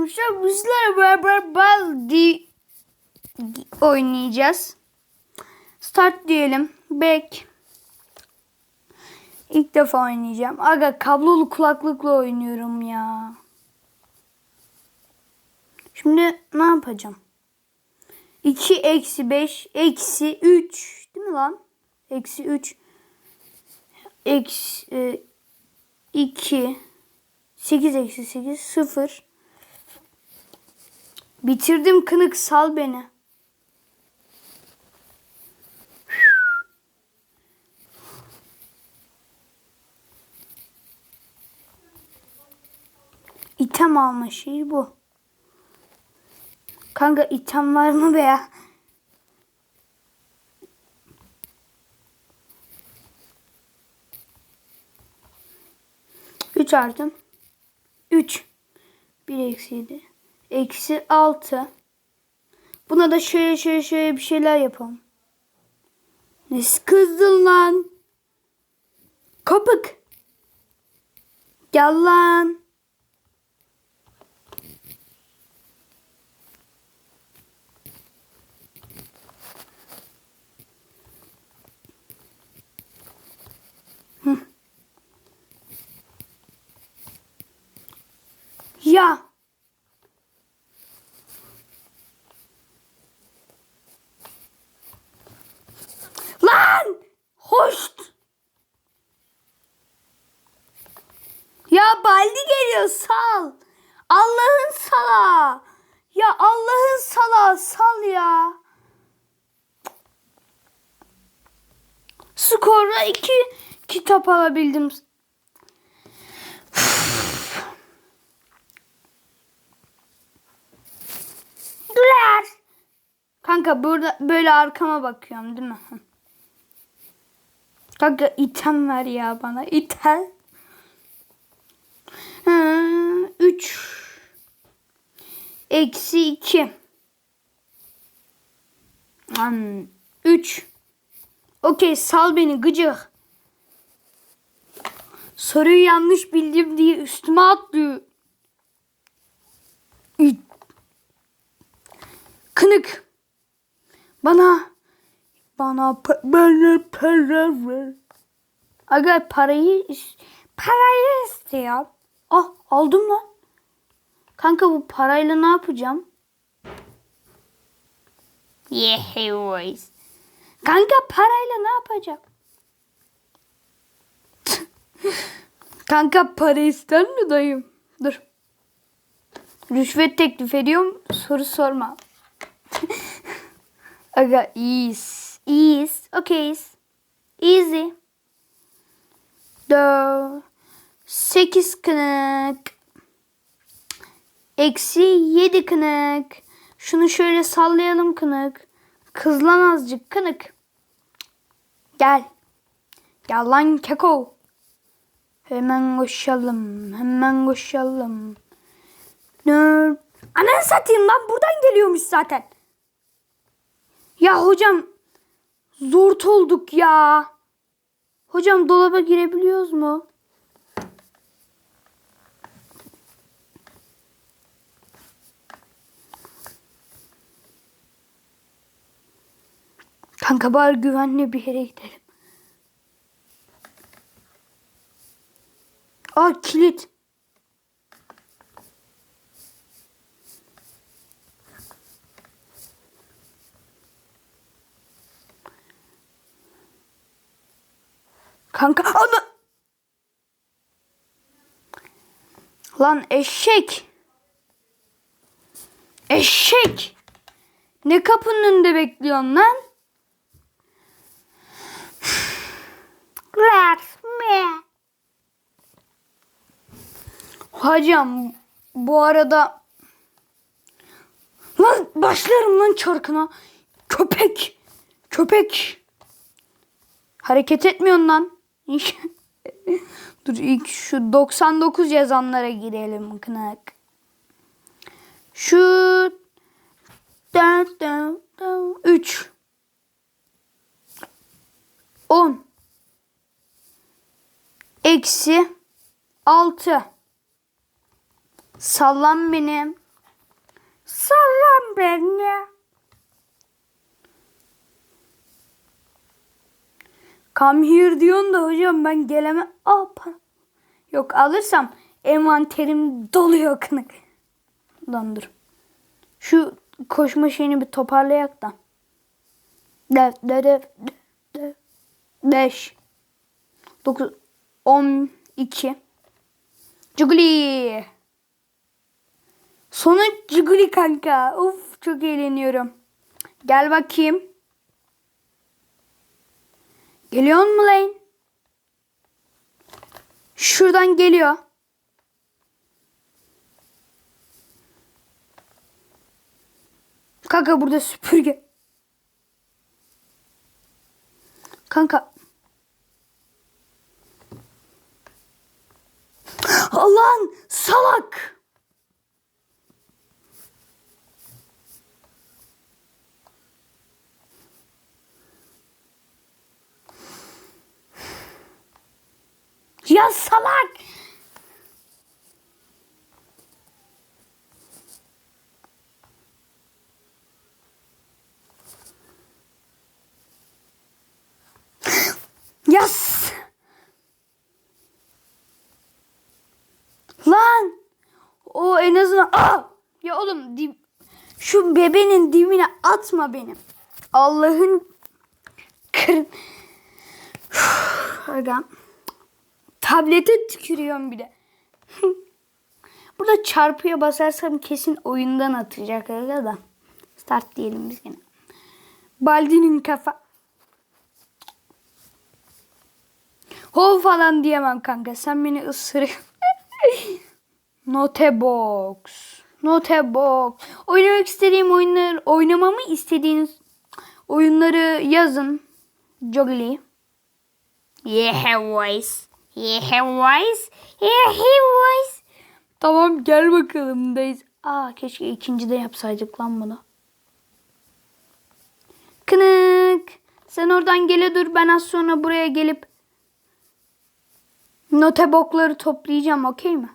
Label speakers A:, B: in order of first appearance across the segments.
A: an bizlerle beraber Baldi oynayacağız. Start diyelim. Back. İlk defa oynayacağım. Aga kablolu kulaklıkla oynuyorum ya. Şimdi ne yapacağım? 2 eksi 5 eksi 3 değil mi lan? Eksi 3 eksi 2 8 eksi 8 0 Bitirdim kınık sal beni. İtem alma şeyi bu. Kanka item var mı be ya? Üç artım. Üç. Bir eksi yedi. Eksi altı. Buna da şöyle şöyle şöyle bir şeyler yapalım. Ne kızdın lan? Kopuk. Gel lan. Ya. Lan! Hoş. Ya Baldi geliyor sal. Allah'ın sala. Ya Allah'ın sala sal ya. Skorla iki kitap alabildim. Güler. Kanka burada böyle arkama bakıyorum değil mi? Kanka item ver ya bana item. 3 eksi 2 3 Okey sal beni gıcık. Soruyu yanlış bildim diye üstüme atlıyor. Kınık. Bana bana bana para ver. Aga parayı parayı istiyor. Ah aldım lan. Kanka bu parayla ne yapacağım? Yeah boys. Kanka parayla ne yapacağım? Kanka para ister mi dayım? Dur. Rüşvet teklif ediyorum. Soru sorma. Aga iyiyiz. İyiyiz. Okeyiz. Easy. Dö. Sekiz kınık. Eksi yedi kınık. Şunu şöyle sallayalım kınık. Kızlan azıcık kınık. Gel. Gel lan keko. Hemen koşalım. Hemen koşalım. Nerd. Ananı satayım lan buradan geliyormuş zaten. Ya hocam zor olduk ya. Hocam dolaba girebiliyoruz mu? Kanka bari güvenli bir yere gidelim. Aa kilit. Kanka ana. Lan eşek. Eşek. Ne kapının önünde bekliyorsun lan? Me. Hocam bu arada Lan başlarım lan çarkına. Köpek. Köpek. Hareket etmiyorsun lan. Dur ilk şu 99 yazanlara girelim kınak. Şu 3 10 eksi 6 sallan benim Sallan beni. Come here diyorsun da hocam ben gelemem. Aa para. Yok alırsam envanterim doluyor kınık. Lan dur. Şu koşma şeyini bir toparlayak da. De, de, de, de, 5 9 12 Cuguli. Sonuç Cuguli kanka. Uf çok eğleniyorum. Gel bakayım. Geliyor mu lan? Şuradan geliyor. Kanka burada süpürge. Kanka. Allah'ın salak. Ya salak. Yes. Lan. O en azından. Aa! Ya oğlum dib... şu bebenin dibine atma benim. Allah'ın kır... Aga. Tablete tükürüyorum bir de. Burada çarpıya basarsam kesin oyundan atacak öyle da. Start diyelim biz yine. Baldi'nin kafa. Hov falan diyemem kanka. Sen beni ısırır. Notebox. Notebox. Oynamak istediğim oyunlar, oynamamı istediğiniz oyunları yazın. Joggly. Yeah voice. Yeah voice. Yeah voice. Tamam gel bakalım dayız. Aa keşke ikinci de yapsaydık lan bunu. Kınık. Sen oradan gele dur ben az sonra buraya gelip notebokları toplayacağım okey mi?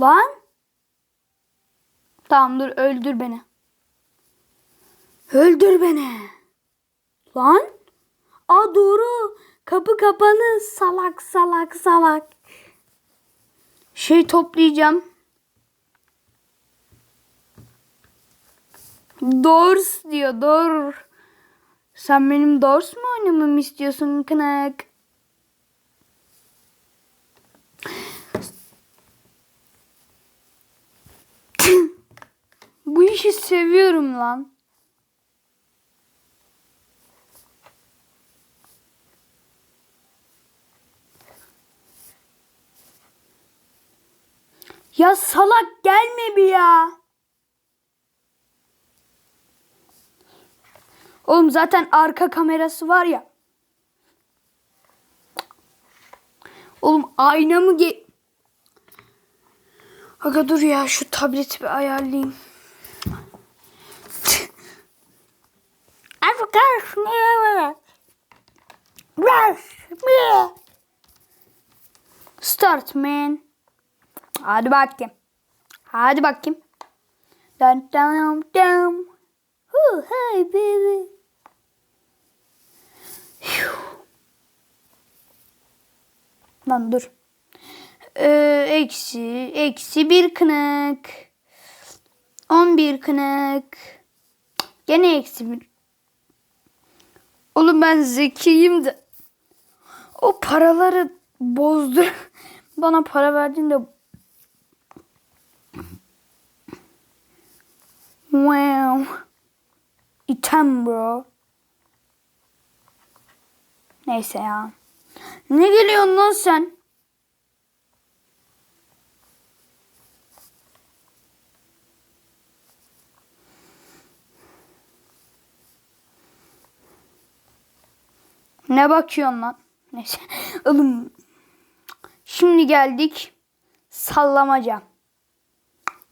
A: Lan. Tamam dur öldür beni. Öldür beni. Lan. Aa doğru. Kapı kapalı. Salak salak salak. Şey toplayacağım. Doors diyor. Dor. Sen benim Doors mu oynamamı istiyorsun kınak? Bu işi seviyorum lan. Ya salak gelme bir ya. Oğlum zaten arka kamerası var ya. Oğlum ayna mı ge... Aga dur ya şu tableti bir ayarlayayım. Start man. Hadi bakayım. Hadi bakayım. Dun dun dun. Ooh, hey baby. Lan dur. Ee, eksi, eksi bir kınık. On bir kınık. Gene eksi bir. Oğlum ben zekiyim de. O paraları bozdu. Bana para verdiğinde Wow. İtem bro. Neyse ya. Ne geliyorsun lan sen? Ne bakıyorsun lan? Neyse. Oğlum. Şimdi geldik. Sallamaca.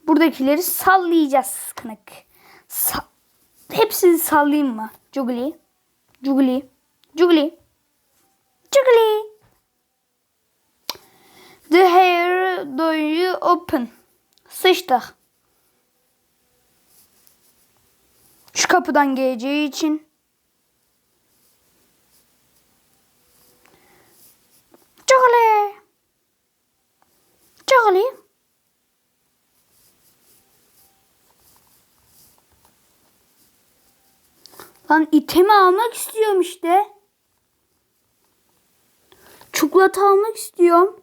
A: Buradakileri sallayacağız kınık. Sa Hepsini sallayayım mı? Juguli. Juguli. Juguli. Juguli. The hair do you open? Sıçtık. Şu kapıdan geleceği için. Charlie. Charlie. Lan itemi almak istiyorum işte. Çikolata almak istiyorum.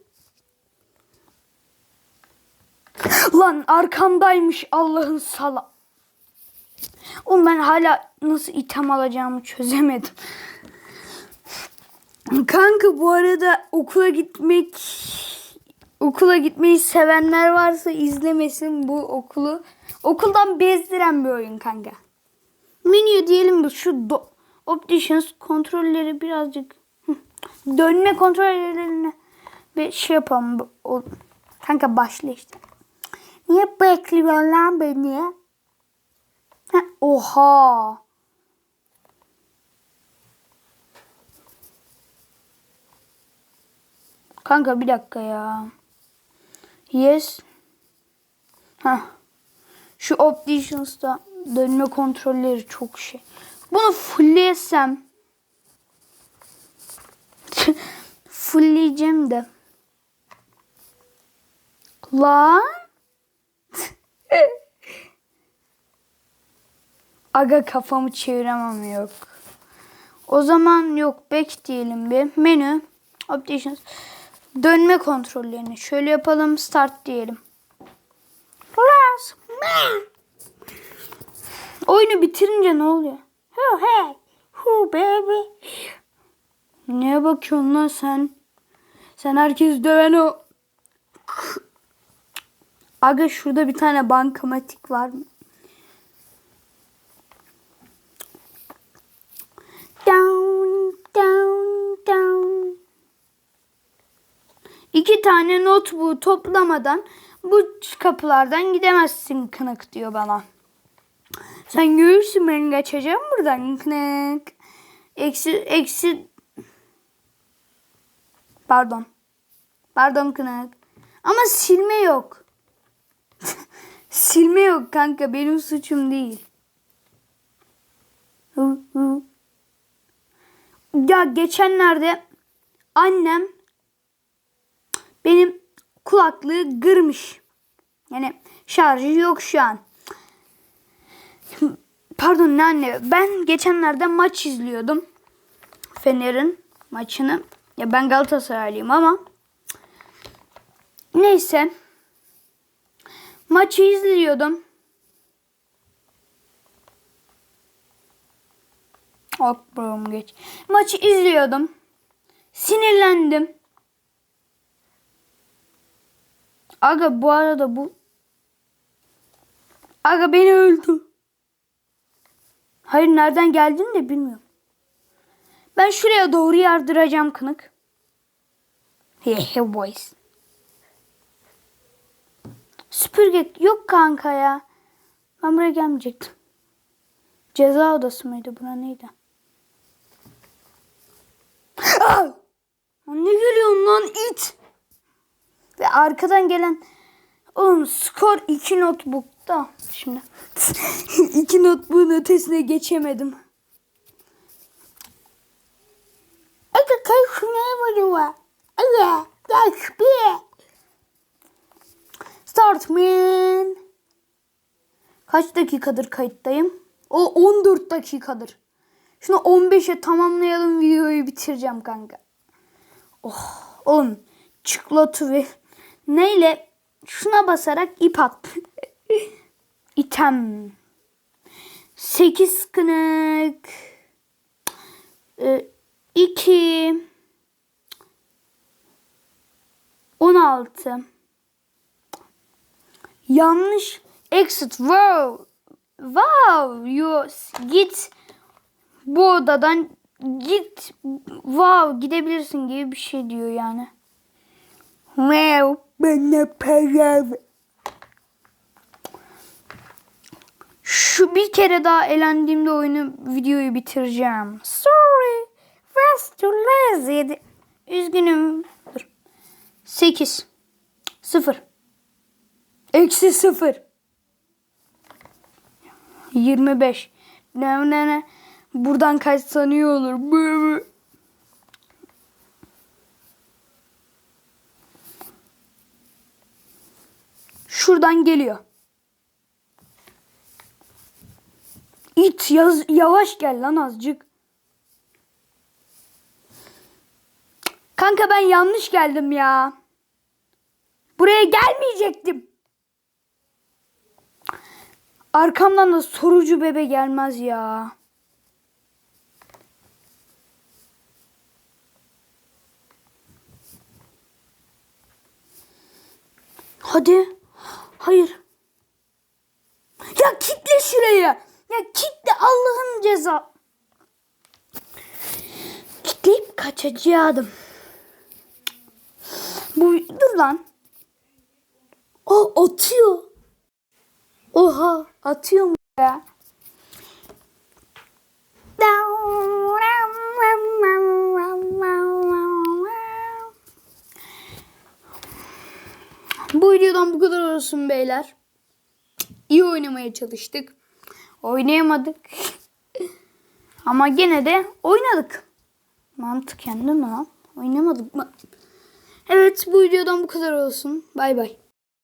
A: Lan arkamdaymış Allah'ın sala. Oğlum ben hala nasıl item alacağımı çözemedim. Kanka bu arada okula gitmek okula gitmeyi sevenler varsa izlemesin bu okulu. Okuldan bezdiren bir oyun kanka. Menüye diyelim şu do- opticians kontrolleri birazcık dönme kontrollerine bir şey yapalım. O, kanka başla işte. Niye bekliyorlar beni? Ha, oha. Kanka bir dakika ya. Yes. Ha. Şu Opticians'ta dönme kontrolleri çok şey. Bunu fulllesem. Fullleyeceğim de. Lan. Aga kafamı çeviremem yok. O zaman yok back diyelim bir. Menü. Opticians. Dönme kontrollerini. Şöyle yapalım. Start diyelim. Plus. Oyunu bitirince ne oluyor? Hu hey. Hu baby. Neye bakıyorsun lan sen? Sen herkes döven o. Aga şurada bir tane bankamatik var mı? Down, down, down. İki tane notebook toplamadan bu kapılardan gidemezsin kınık diyor bana. Sen görürsün ben geçeceğim buradan kınık. Eksi, eksi. Pardon. Pardon kınık. Ama silme yok. silme yok kanka benim suçum değil. Ya geçenlerde annem benim kulaklığı kırmış. Yani şarjı yok şu an. Pardon ne anne. Ben geçenlerde maç izliyordum. Fener'in maçını. Ya ben Galatasaraylıyım ama. Neyse. Maçı izliyordum. Brom geç. Maçı izliyordum. Sinirlendim. Aga bu arada bu Aga beni öldü. Hayır nereden geldiğini de bilmiyorum. Ben şuraya doğru yardıracağım kınık. Hehe boys. Süpürge yok kanka ya. Ben buraya gelmeyecektim. Ceza odası mıydı? Bura neydi? Aa! Ne gülüyorsun lan it? Ve arkadan gelen oğlum skor 2 notebook'ta. Şimdi 2 notebook'un ötesine geçemedim. Aga kaç ne var? Aga kaç bir. Start man. Kaç dakikadır kayıttayım? O 14 dakikadır. Şunu 15'e tamamlayalım videoyu bitireceğim kanka. Oh, oğlum çikolata ve neyle şuna basarak ip at. İtem. 8 kınık. 2 16 Yanlış exit. Wow. Wow. You git bu odadan git. Wow gidebilirsin gibi bir şey diyor yani. Wow. Bana para ver. Şu bir kere daha elendiğimde oyunu videoyu bitireceğim. Sorry. Was too lazy. Üzgünüm. Dur. 8. 0. Eksi 0. 25. Ne ne ne. Buradan kaç sanıyor olur. Bı. Şuradan geliyor. İt yaz, yavaş gel lan azıcık. Kanka ben yanlış geldim ya. Buraya gelmeyecektim. Arkamdan da sorucu bebe gelmez ya. Hadi. Hayır. Ya kitle şurayı. Ya kitle Allah'ın ceza. Kitleyip kaçacaktım. Bu dur lan. O atıyor. Oha atıyor mu ya? Bu videodan bu kadar olsun beyler. İyi oynamaya çalıştık. Oynayamadık. Ama gene de oynadık. Mantık kendi mi lan? Oynamadık mı? Evet bu videodan bu kadar olsun. Bay bay.